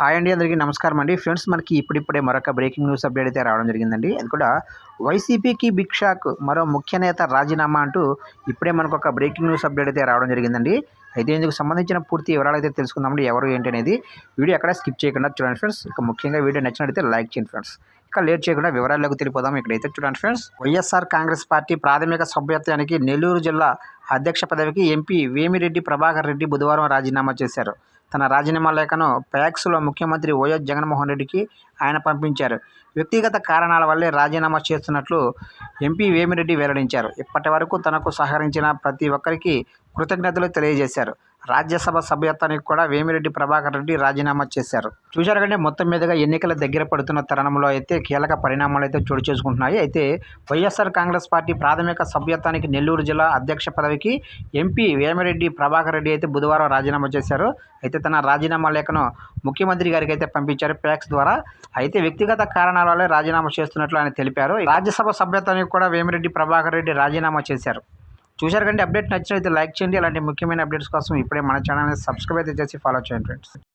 Hi అండి అందరికీ నమస్కారం అండి. ఫ్రెండ్స్ మనకి ఇప్పుడిప్పుడే మరొక బ్రేకింగ్ న్యూస్ అప్డేట్ అయితే రావడం జరిగిందండి. అది కూడా వైసీపీకి బిగ్ షాక్ మరో ముఖ్య నేత రాజీనామా అంటూ ఇప్పుడే మనకు ఒక బ్రేకింగ్ న్యూస్ అప్డేట్ అయితే రావడం జరిగిందండి. అయితే ఇందుకు సంబంధించిన పూర్తి వివరాలు అయితే తెలుసుకుందామండి ఎవరు ఏంటి అనేది. వీడియో ఎక్కడ స్కిప్ చేయకుండా చూడండి ఫ్రెండ్స్. ఇక ముఖ్యంగా వీడియో నచ్చినట్లయితే లైక్ చేయండి ఫ్రెండ్స్. ఇక లేట్ చేయకుండా వివరాల్లోకి తెలిపోదాం. ఇక్కడైతే చూడండి ఫ్రెండ్స్. వైఎస్ఆర్ కాంగ్రెస్ పార్టీ ప్రాథమిక సభ్యత్వానికి నెల్లూరు జిల్లా అధ్యక్ష పదవికి ఎంపీ వేమిరెడ్డి ప్రభాకర్ రెడ్డి బుధవారం రాజీనామా చేశారు. తన రాజీనామా లేఖను ప్యాక్స్లో ముఖ్యమంత్రి వైఎస్ జగన్మోహన్ రెడ్డికి ఆయన పంపించారు. వ్యక్తిగత కారణాల వల్లే రాజీనామా చేస్తున్నట్లు ఎంపీ వేమిరెడ్డి వెల్లడించారు. ఇప్పటి వరకు తనకు సహకరించిన ప్రతి ఒక్కరికి కృతజ్ఞతలు తెలియజేశారు. రాజ్యసభ సభ్యత్వానికి కూడా వేమిరెడ్డి ప్రభాకర్ రెడ్డి రాజీనామా చేశారు. చూశారు కంటే మొత్తం మీదుగా ఎన్నికల దగ్గర పడుతున్న తరుణంలో అయితే కీలక పరిణామాలు అయితే చోటు చేసుకుంటున్నాయి. అయితే వైఎస్ఆర్ కాంగ్రెస్ పార్టీ ప్రాథమిక సభ్యత్వానికి నెల్లూరు జిల్లా అధ్యక్ష పదవికి ఎంపీ వేమిరెడ్డి ప్రభాకర్ రెడ్డి అయితే బుధవారం రాజీనామా చేశారు. అయితే తన రాజీనామా లేఖను ముఖ్యమంత్రి గారికి అయితే పంపించారు ప్యాక్స్ ద్వారా. అయితే వ్యక్తిగత కారణాల వల్ల రాజీనామా చేస్తున్నట్లు ఆయన తెలిపారు. రాజ్యసభ సభ్యత్వానికి కూడా వేమిరెడ్డి ప్రభాకర్ రెడ్డి రాజీనామా చేశారు. చూశారు కంటే అప్డేట్ నచ్చినైతే లైక్ చేయండి. అలాంటి ముఖ్యమైన అప్డేట్స్ కోసం ఇప్పుడే మన ఛానల్ని సబ్స్క్రైబ్ అయితే చేసి ఫాలో చేయండి ఫ్రెండ్స్